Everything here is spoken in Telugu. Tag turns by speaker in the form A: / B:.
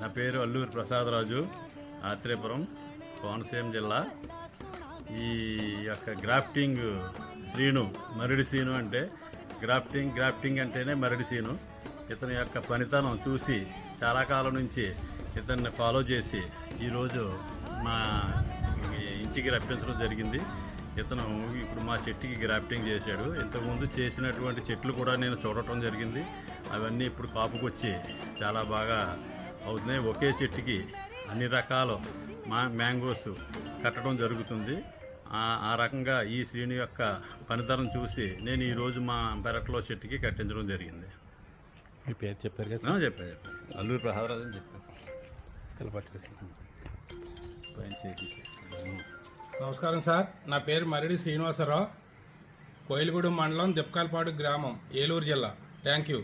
A: నా పేరు అల్లూరి ప్రసాదరాజు ఆత్రేపురం కోనసీమ జిల్లా. ఈ యొక్క గ్రాఫ్టింగ్ శ్రీను మరుడి సీను అంటే గ్రాఫ్టింగ్ గ్రాఫ్టింగ్ అంటేనే మరుడి సీను. ఇతని యొక్క పనితనం చూసి చాలా కాలం నుంచి ఇతన్ని ఫాలో చేసి ఈరోజు మా ఇంటికి రప్పించడం జరిగింది. ఇతను ఇప్పుడు మా చెట్టుకి గ్రాఫ్టింగ్ చేశాడు. ఇంతకుముందు చేసినటువంటి చెట్లు కూడా నేను చూడటం జరిగింది. అవన్నీ ఇప్పుడు కాపుకొచ్చి చాలా బాగా అవుతున్నాయి ఒకే చెట్టుకి అన్ని రకాల మా మ్యాంగోస్ కట్టడం జరుగుతుంది. ఆ- ఆ రకంగా ఈ శ్రేణి యొక్క పనితనం చూసి నేను ఈరోజు మా పెరట్లో చెట్టుకి కట్టించడం జరిగింది.
B: మీ పేరు చెప్పారు కదా
A: ఆ, చెప్పాను చెప్పాను. అల్లూరి ప్రసాదరాజు అని చేసి
C: నమస్కారం సార్. నా పేరు మరిడి శ్రీనివాసరావు. కోయిలగూడెం మండలం దిప్కాల్పాడు గ్రామం ఏలూరు జిల్లా. Thank you